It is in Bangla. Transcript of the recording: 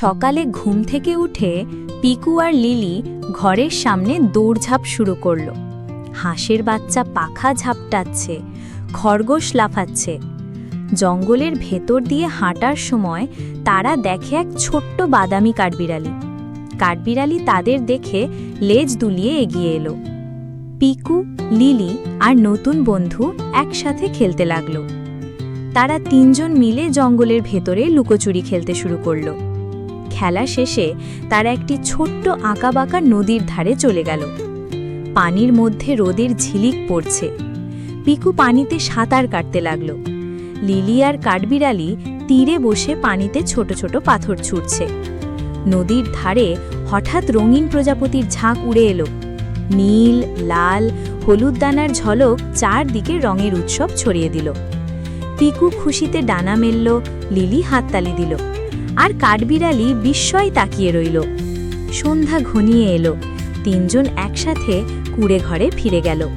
সকালে ঘুম থেকে উঠে পিকু আর লিলি ঘরের সামনে দৌড়ঝাঁপ শুরু করল। হাঁসের বাচ্চা পাখা ঝাপটাচ্ছে, খরগোশ লাফাচ্ছে। জঙ্গলের ভেতর দিয়ে হাঁটার সময় তারা দেখে এক ছোট্ট বাদামি কাঠবিড়ালি। কাঠবিড়ালি তাদের দেখে লেজ দুলিয়ে এগিয়ে এলো। পিকু, লিলি আর নতুন বন্ধু একসাথে খেলতে লাগল। তারা তিনজন মিলে জঙ্গলের ভেতরে লুকোচুরি খেলতে শুরু করল। খেলা শেষে তারা একটি ছোট্ট আঁকাবাঁকা নদীর ধারে চলে গেল। পানির মধ্যে রোদের ঝিলিক পড়ছে। পিকু পানিতে সাঁতার কাটতে লাগল। লিলি আর কাঠবিড়ালি তীরে বসে পানিতে ছোট ছোট পাথর ছুটছে। নদীর ধারে হঠাৎ রঙিন প্রজাপতির ঝাঁক উড়ে এলো। নীল, লাল, হলুদ দানার ঝলক চারদিকে রঙের উৎসব ছড়িয়ে দিল। পিকু খুশিতে ডানা মেলল, লিলি হাততালি দিল। আর কাঠবিড়ালি বিস্ময় তাকিয়ে রইল। সন্ধ্যা ঘনিয়ে এলো। তিনজন একসাথে কুড়ে ঘরে ফিরে গেল।